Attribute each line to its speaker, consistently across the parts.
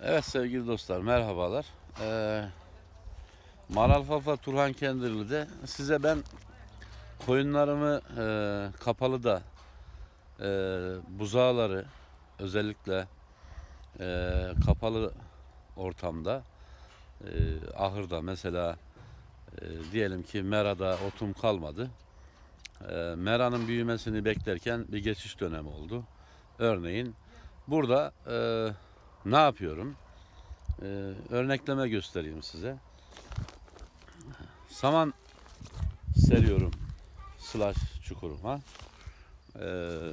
Speaker 1: Evet sevgili dostlar merhabalar. Ee, Maral Fafa Turhan Kendirli'de size ben koyunlarımı e, kapalı da e, buzağları özellikle e, kapalı ortamda e, ahırda mesela e, diyelim ki merada otum kalmadı. E, meranın büyümesini beklerken bir geçiş dönemi oldu. Örneğin burada e, ne yapıyorum? Ee, örnekleme göstereyim size. Saman seriyorum slash çukuruma. Ee,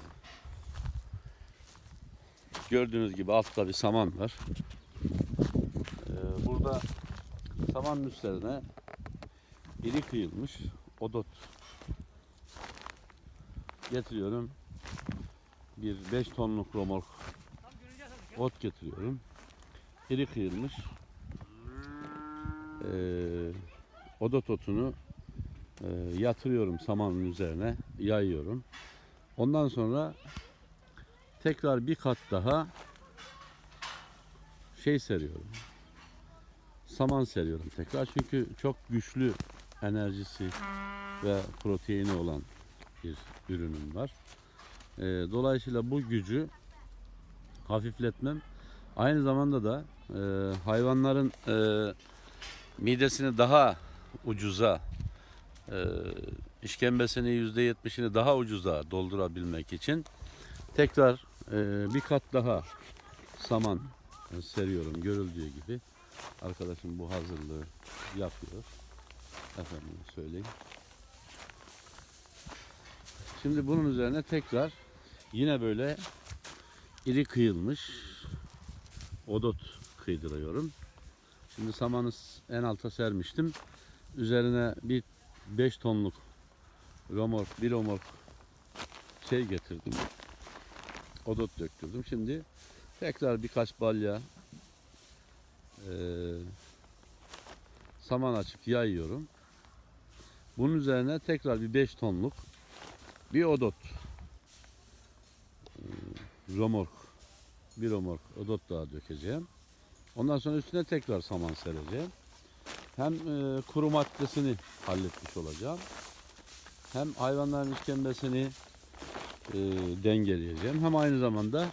Speaker 1: gördüğünüz gibi altta bir saman var. Ee, burada samanın üstlerine iri kıyılmış odot getiriyorum. Bir 5 tonluk romork ot getiriyorum. İri kıyılmış. Ee, odot otunu e, yatırıyorum samanın üzerine, yayıyorum. Ondan sonra tekrar bir kat daha şey seriyorum. Saman seriyorum tekrar çünkü çok güçlü enerjisi ve proteini olan bir ürünüm var. Ee, dolayısıyla bu gücü hafifletmem. Aynı zamanda da e, hayvanların e, midesini daha ucuza e, işkembesini yüzde yetmişini daha ucuza doldurabilmek için tekrar e, bir kat daha saman e, seriyorum. Görüldüğü gibi arkadaşım bu hazırlığı yapıyor. Efendim söyleyeyim. Şimdi bunun üzerine tekrar yine böyle iri kıyılmış odot kıydırıyorum. Şimdi samanı en alta sermiştim. Üzerine bir 5 tonluk romork, bir romork şey getirdim. Odot döktürdüm. Şimdi tekrar birkaç balya eee, saman açıp yayıyorum. Bunun üzerine tekrar bir 5 tonluk bir odot romork bir omork odot daha dökeceğim. Ondan sonra üstüne tekrar saman sereceğim. Hem e, kuru maddesini halletmiş olacağım. Hem hayvanların işkembesini e, dengeleyeceğim. Hem aynı zamanda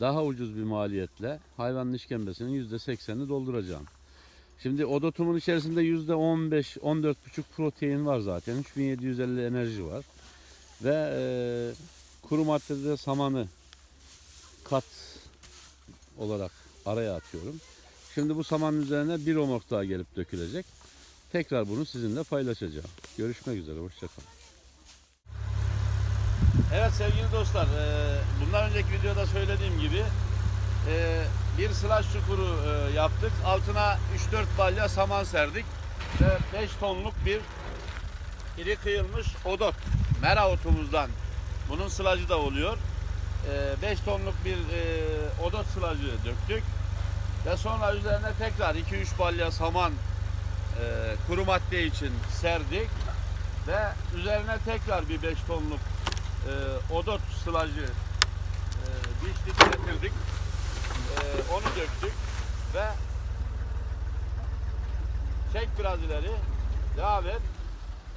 Speaker 1: daha ucuz bir maliyetle hayvanın işkembesinin yüzde seksenini dolduracağım. Şimdi odotumun içerisinde yüzde on beş, on dört buçuk protein var zaten. 3750 enerji var. Ve e, kuru maddede de samanı kat olarak araya atıyorum. Şimdi bu samanın üzerine bir omok daha gelip dökülecek. Tekrar bunu sizinle paylaşacağım. Görüşmek üzere. Hoşçakalın. Evet sevgili dostlar, e, bundan önceki videoda söylediğim gibi e, bir sılaç çukuru e, yaptık. Altına 3-4 balya saman serdik ve 5 tonluk bir iri kıyılmış odot. Mera otumuzdan. Bunun sılacı da oluyor. 5 tonluk bir e, odot sılacı döktük. Ve sonra üzerine tekrar 2-3 balya saman e, kuru madde için serdik. Ve üzerine tekrar bir 5 tonluk e, odot sılacı dişlik getirdik. Onu döktük. Ve çek biraz ileri. Devam et.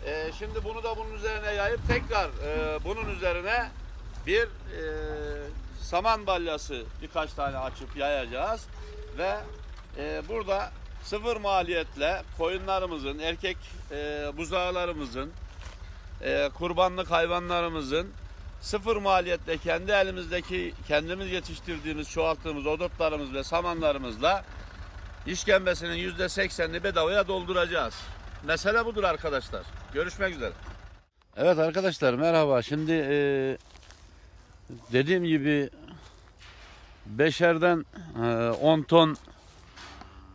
Speaker 1: E, şimdi bunu da bunun üzerine yayıp tekrar e, bunun üzerine bir e, saman balyası birkaç tane açıp yayacağız ve e, burada sıfır maliyetle koyunlarımızın, erkek e, buzağlarımızın, e, kurbanlık hayvanlarımızın sıfır maliyetle kendi elimizdeki kendimiz yetiştirdiğimiz, çoğalttığımız odotlarımız ve samanlarımızla işkembesinin yüzde seksenini bedavaya dolduracağız. Mesele budur arkadaşlar. Görüşmek üzere. Evet arkadaşlar merhaba. Şimdi e, dediğim gibi beşerden e, 10 ton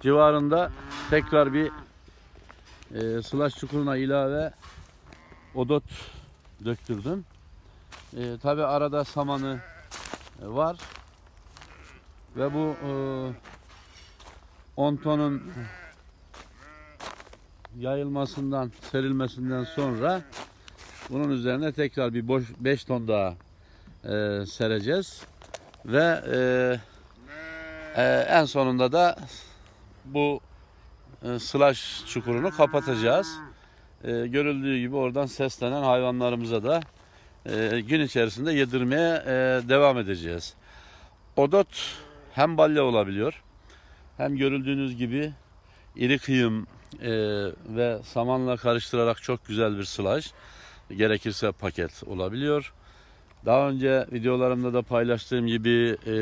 Speaker 1: civarında tekrar bir e, sılaç çukuruna ilave odot döktürdüm. E, Tabi arada samanı e, var ve bu e, 10 tonun yayılmasından, serilmesinden sonra bunun üzerine tekrar bir boş 5 ton daha e, sereceğiz ve e, Ee, en sonunda da bu e, slash çukurunu kapatacağız. Ee, görüldüğü gibi oradan seslenen hayvanlarımıza da e, gün içerisinde yedirmeye e, devam edeceğiz. Odot hem balya olabiliyor hem görüldüğünüz gibi iri kıyım e, ve samanla karıştırarak çok güzel bir sılaj gerekirse paket olabiliyor. Daha önce videolarımda da paylaştığım gibi e,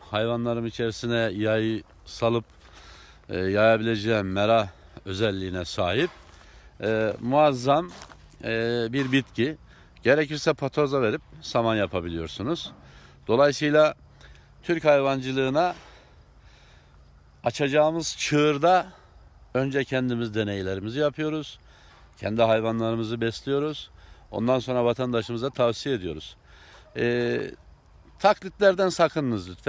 Speaker 1: hayvanlarım içerisine yay salıp e, yayabileceğim mera özelliğine sahip e, muazzam e, bir bitki. Gerekirse patoza verip saman yapabiliyorsunuz. Dolayısıyla Türk hayvancılığına açacağımız çığırda önce kendimiz deneylerimizi yapıyoruz. Kendi hayvanlarımızı besliyoruz. Ondan sonra vatandaşımıza tavsiye ediyoruz. Ee, taklitlerden sakınınız lütfen.